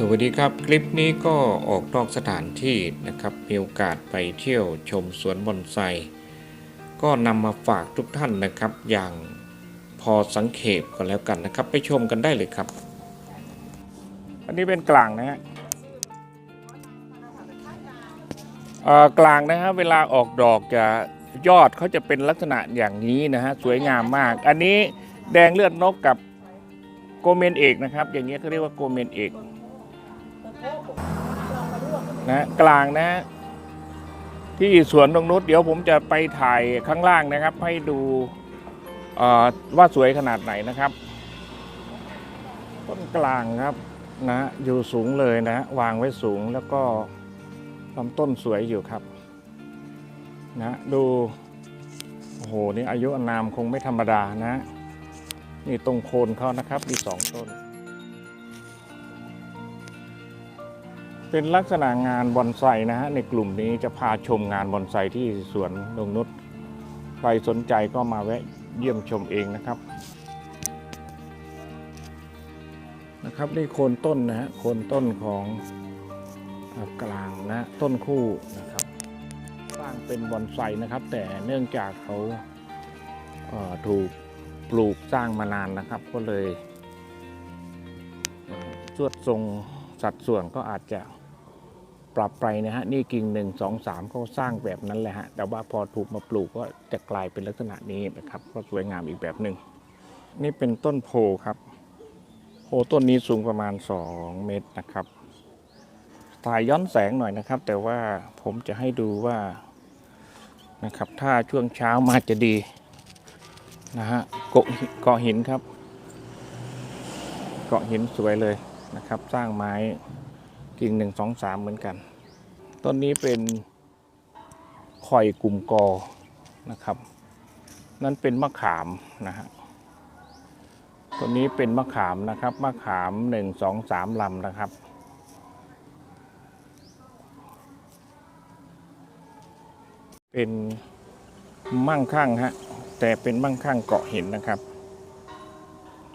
สวัสดีครับ คลิปนี้ก็ออกนอกสถานที่นะครับมีโอกาสไปเที่ยวชมสวนบอนไซ ก็นำมาฝากทุกท่านนะครับ อย่างพอสังเขปก็แล้วกันนะครับ ไปชมกันได้เลยครับ อันนี้เป็นกลางนะฮะกลางนะฮะเวลาออกดอกจะยอดเขาจะเป็นลักษณะอย่างนี้นะฮะสวยงามมาก อันนี้แดงเลือดนกกับโกเมนเอกนะครับ อย่างเงี้ยเขาเรียกว่าโกเมนเอก นะกลางนะที่สวนตรงนุชเดี๋ยวผมจะไปถ่ายข้างล่างนะครับ ให้ดูว่าสวยขนาดไหนนะครับต้นกลางครับนะอยู่สูงเลยนะ วางไว้สูงแล้วก็ลำต้นสวยอยู่ครับ นะดูโอ้โหนี่อายุอานามคงไม่ธรรมดานะ นี่ตรงโคนเขานะครับมีสองต้น เป็นลักษณะงานบอนไซนะฮะในกลุ่มนี้จะพาชมงานบอนไซที่สวนนงนุชใครสนใจก็มาแวะเยี่ยมชมเองนะครับนะครับนี่โคนต้นนะฮะโคนต้นของกลางนะต้นคู่นะครับ สร้างเป็นบอนไซนะครับ แต่เนื่องจากเขาเอ่อถูกปลูกสร้างมานานนะครับ ก็เลยสวดทรงสัดส่วนก็อาจจะ ปรับไปนะฮะนี่กิ่งหนึ่งสองสามก็สร้างแบบนั้นแหละฮะแต่ว่าพอถูกมาปลูกก็จะกลายเป็นลักษณะนี้นะครับ ก็สวยงามอีกแบบหนึ่งนี่เป็นต้นโพครับโพต้นนี้สูงประมาณ 2 เมตรนะครับถ่ายย้อนแสงหน่อยนะครับ แต่ว่าผมจะให้ดูว่านะครับถ้าช่วงเช้ามาจะดีนะฮะเกาะหิเกาะหินครับ เกาะหินสวยเลยนะครับ สร้างไม้ กิ่งหนึ่งสองสามเหมือนกัน ต้นนี้เป็นข่อยกลุ่มกอนะครับ นั่นเป็นมะขามนะฮะตัวนี้เป็นมะขามนะครับ มะขามหนึ่งสองสามลำนะครับ เป็นมั่งคั่งฮะ แต่เป็นมั่งคั่งเกาะหินนะครับ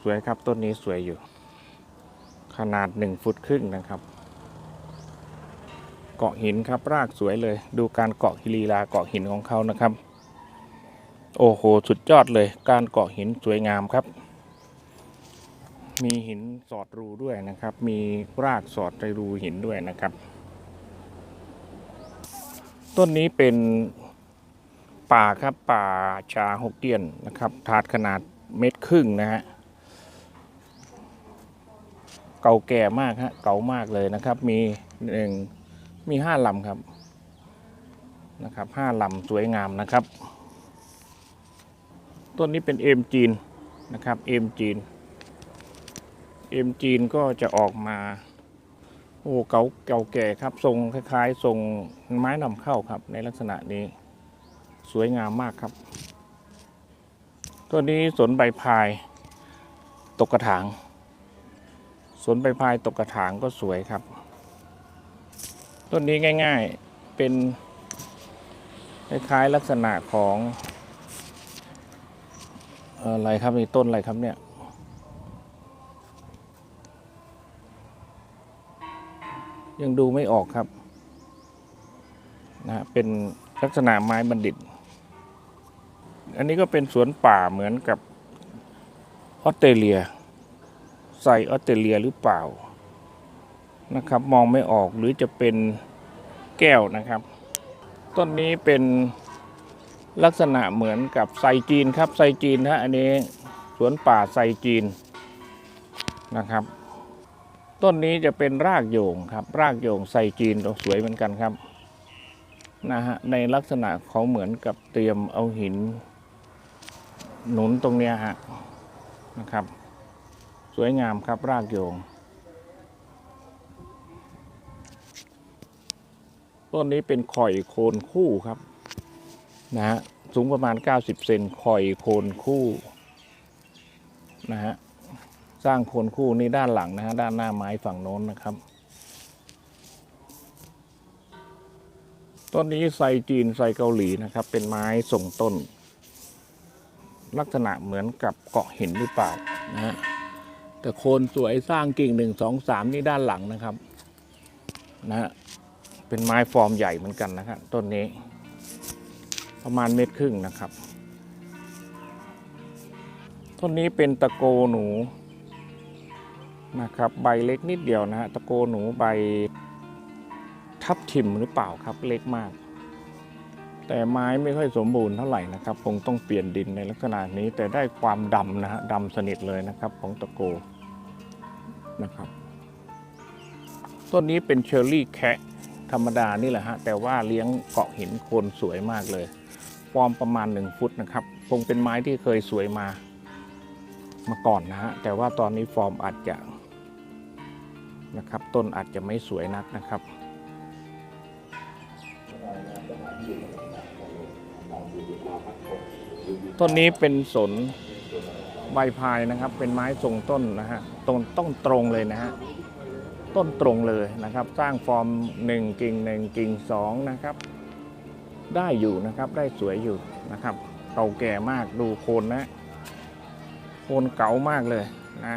สวยครับต้นนี้สวยอยู่ ขนาดหนึ่งฟุตครึ่งนะครับ เกาะหินครับ รากสวยเลย ดูการเกาะฮิลีลาเกาะหินของเขานะครับ โอ้โห สุดยอดเลย การเกาะหินสวยงามครับ มีหินสอดรูด้วยนะครับ มีรากสอดในรูหินด้วยนะครับ ต้นนี้เป็นป่าครับป่าชาฮกเกี้ยนนะครับถาดขนาดเม็ดครึ่งนะฮะเก่าแก่มากฮะเก่ามากเลยนะครับ มีหนึ่ง มีห้าลำครับนะครับห้าลำสวยงามนะครับ ต้นนี้เป็นเอมจีนนะครับเอมจีนเอ็มจีนก็จะออกมาโอ้เก่าเก่าแก่ครับทรงคล้ายๆทรงไม้นำเข้าครับ ในลักษณะนี้สวยงามมากครับ ตัวนี้สนใบพายตกกระถาง สนใบพายตกกระถางก็สวยครับ ต้นนี้ง่ายๆ เป็นคล้ายๆลักษณะของอะไรครับนี่ต้นอะไรครับเนี่ยยังดูไม่ออกครับนะฮะเป็นลักษณะไม้บัณฑิต อันนี้ก็เป็นสวนป่าเหมือนกับออสเตรเลียใส่ออสเตรเลียหรือเปล่า นะครับ มองไม่ออกหรือจะเป็นแก้วนะครับ ต้นนี้เป็นลักษณะเหมือนกับไซจีนครับไซจีนนะอันนี้สวนป่าไซจีนนะครับ ต้นนี้จะเป็นรากโยงครับ รากโยงไซจีนสวยเหมือนกันครับนะฮะในลักษณะเขาเหมือนกับเตรียมเอาหิน หนุนตรงเนี้ยฮะนะครับ สวยงามครับรากโยง ต้นนี้เป็นข่อยโคนคู่ครับนะฮะสูงประมาณ 90 เซนข่อยโคนคู่นะฮะสร้างโคนคู่นี้ด้านหลังนะฮะด้านหน้าไม้ฝั่งโน้นนะครับ ต้นนี้ไซจีนไซเกาหลีนะครับ เป็นไม้ส่งต้น ลักษณะเหมือนกับเกาะหินหรือเปล่านะฮะแต่โคนสวยสร้างกิ่งหนึ่งสองสามนี่ด้านหลังนะครับ นะฮะ เป็นไม้ฟอร์มใหญ่เหมือนกันนะครับต้นนี้ ประมาณเม็ดครึ่งนะครับ ต้นนี้เป็นตะโกหนูนะครับใบเล็กนิดเดียวนะฮะตะโกหนูใบทับทิมหรือเปล่าครับเล็กมาก แต่ไม้ไม่ค่อยสมบูรณ์เท่าไหร่นะครับ คงต้องเปลี่ยนดินในลักษณะนี้ แต่ได้ความดำนะฮะดำสนิทเลยนะครับของตะโกนะครับต้นนี้เป็นเชอร์รี่แคะ ธรรมดานี่แหละฮะ แต่ว่าเลี้ยงเกาะหินโคนสวยมากเลยฟอร์มประมาณ 1 ฟุตนะครับ คงเป็นไม้ที่เคยสวยมามาก่อนนะฮะ แต่ว่าตอนนี้ฟอร์มอาจจะนะครับ ต้นอาจจะไม่สวยนักนะครับต้นนี้เป็นสนใบพายนะครับ เป็นไม้ทรงต้นนะฮะต้นต้องตรงเลยนะฮะ ต้นตรงเลยนะครับ สร้างฟอร์ม 1 กิ่ง 1 กิ่ง 2 นะครับ ได้อยู่นะครับได้สวยอยู่นะครับเก่าแก่มากดูโคนนะ โคนเก่ามากเลยนะ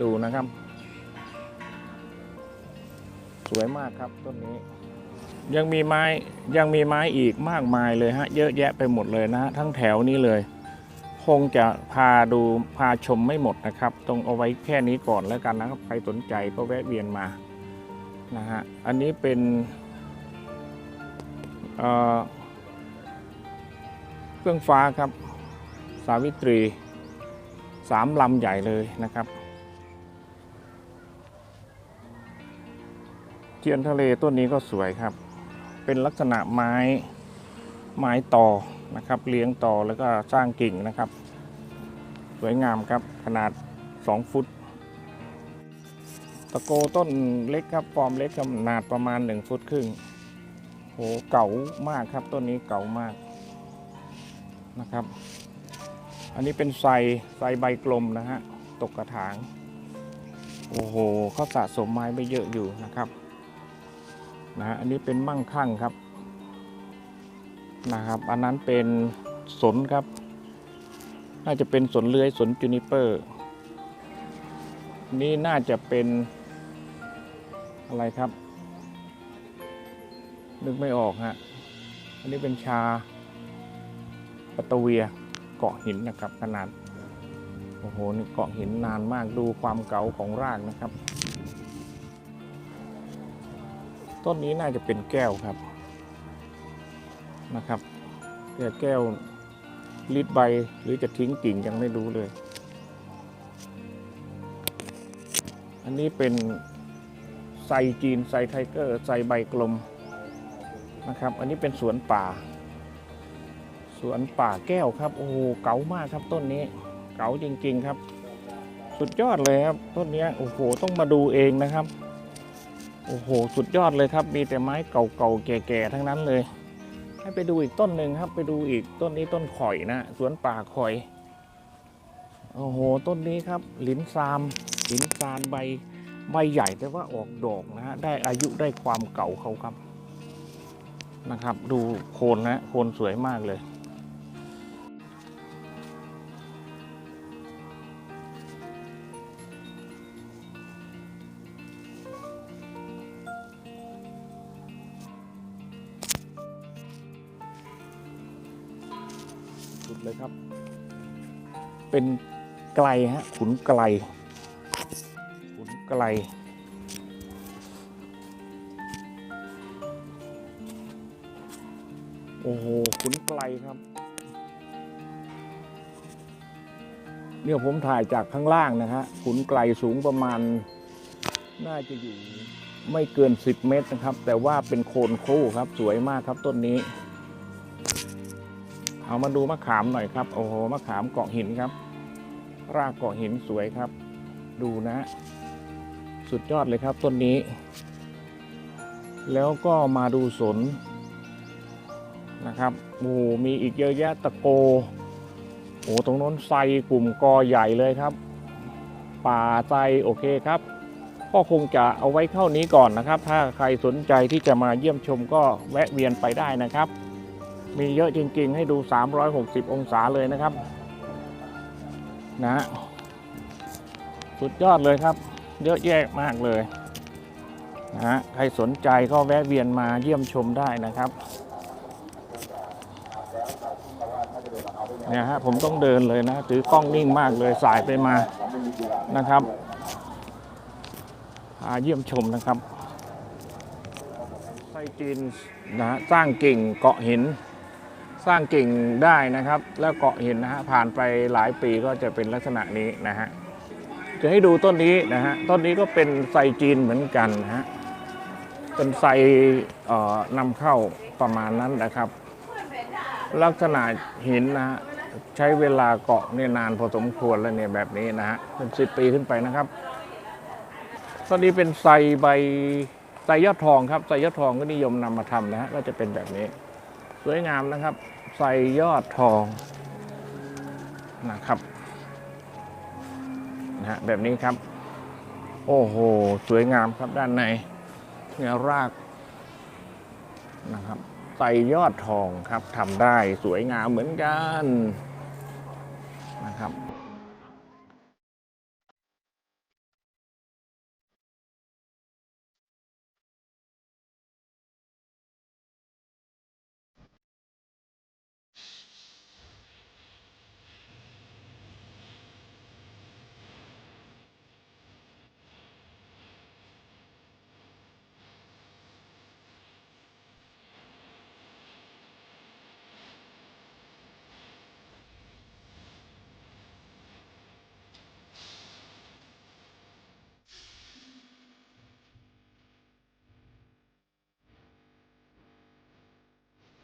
ดูนะครับ สวยมากครับต้นนี้ ยังมีไม้ยังมีไม้อีกมากมายเลยฮะเยอะแยะไปหมดเลยนะฮะทั้งแถวนี้เลย คงจะพาดูพาชมไม่หมดนะครับ ตรงเอาไว้แค่นี้ก่อนแล้วกันนะครับใครสนใจก็แวะเวียนมานะฮะอันนี้เป็นเเครื่องฟ้าครับสาวิตรีสามลำใหญ่เลยนะครับ เทียนทะเลต้นนี้ก็สวยครับ เป็นลักษณะไม้ไม้ต่อ นะครับเลี้ยงต่อแล้วก็สร้างกิ่งนะครับ สวยงามครับขนาด 2 ฟุต ตะโกต้นเล็กครับฟอร์มเล็กขนาดประมาณ 1 ฟุตครึ่งโหเก่ามากครับต้นนี้เก่ามากนะครับ อันนี้เป็นไซไซใบกลมนะฮะตกกระถาง โอ้โหเขาสะสมไม้ไม่เยอะอยู่นะครับนะฮะอันนี้เป็นมั่งคั่งครับ นะครับ อันนั้นเป็นสนครับ น่าจะเป็นสนเลื้อยสนจูนิเปอร์ นี่น่าจะเป็นอะไรครับ นึกไม่ออกฮะ อันนี้เป็นชาปัตตะเวียเกาะหินนะครับขนาดโอ้โหนี่เกาะหินนานมากดูความเก่าของรากนะครับ ต้นนี้น่าจะเป็นแก้วครับ นะครับแต่แก้วลิดใบหรือจะทิ้งกิ่งยังไม่รู้เลย อันนี้เป็นไซจีนไซไทเกอร์ไซใบกลมนะครับ อันนี้เป็นสวนป่า สวนป่าแก้วครับ โอ้โหเก๋ามากครับต้นนี้ เก๋าจริง ๆครับ สุดยอดเลยครับ ต้นนี้โอ้โหต้องมาดูเองนะครับ โอ้โห สุดยอดเลยครับ มีแต่ไม้เก่าๆแก่ๆทั้งนั้นเลย ให้ไปดูอีกต้นหนึ่งครับ ไปดูอีกต้นนี้ต้นข่อยนะสวนป่าข่อย โอ้โห ต้นนี้ครับหลินซามหลินซานใบใบใหญ่แต่ว่าออกดอกนะฮะได้อายุได้ความเก่าเขาครับนะครับ ดูโคนนะโคนสวยมากเลย สุดเลยครับ เป็นไกลฮะขุนไกลขุนไกลโอ้โหขุนไกลครับ เนี่ยผมถ่ายจากข้างล่างนะฮะขุนไกลสูงประมาณ น่าจะอยู่ไม่เกิน 10 เมตรนะครับ แต่ว่าเป็นโคนคู่ครับ สวยมากครับต้นนี้ เอามาดูมะขามหน่อยครับ โอ้โห มะขามเกาะหินครับ รากเกาะหินสวยครับ ดูนะ สุดยอดเลยครับต้นนี้ แล้วก็มาดูสนนะครับโอ้โหมีอีกเยอะแยะตะโก โอ้ตรงน้นไซกลุ่มกอใหญ่เลยครับ ป่าไซโอเคครับก็คงจะเอาไว้เข้านี้ก่อนนะครับ ถ้าใครสนใจที่จะมาเยี่ยมชมก็แวะเวียนไปได้นะครับ มีเยอะจริง ๆ ให้ดู 360 องศาเลยนะครับนะฮะสุดยอดเลยครับ เยอะแยะมากเลยนะฮะใครสนใจก็แวะเวียนมาเยี่ยมชมได้นะครับเนี่ยฮะผมต้องเดินเลยนะ ถือกล้องนิ่งมากเลยสายไปมานะครับพาเยี่ยมชมนะครับไซจีนนะฮะสร้างกิ่งเกาะหิน สร้างกิ่งได้นะครับ แล้วเกาะหินนะฮะผ่านไปหลายปีก็จะเป็นลักษณะนี้นะฮะจะให้ดูต้นนี้นะฮะต้นนี้ก็เป็นไซจีนเหมือนกันนะฮะเป็นไซเอ่อนำเข้าประมาณนั้นนะครับ ลักษณะหินนะฮะใช้เวลาเกาะเนี่ยนานพอสมควรแล้วเนี่ยแบบนี้นะฮะเป็นสิบปีขึ้นไปนะครับต้นนี้เป็นไซใบไซยอดทองครับไซยอดทองก็นิยมนำมาทำนะฮะก็จะเป็นแบบนี้ สวยงามนะครับ ไซยอดทองนะครับนะฮะแบบนี้ครับ โอ้โห สวยงามครับด้านในเนี่ยรากนะครับใส่ยอดทองครับทำได้สวยงามเหมือนกันนะครับ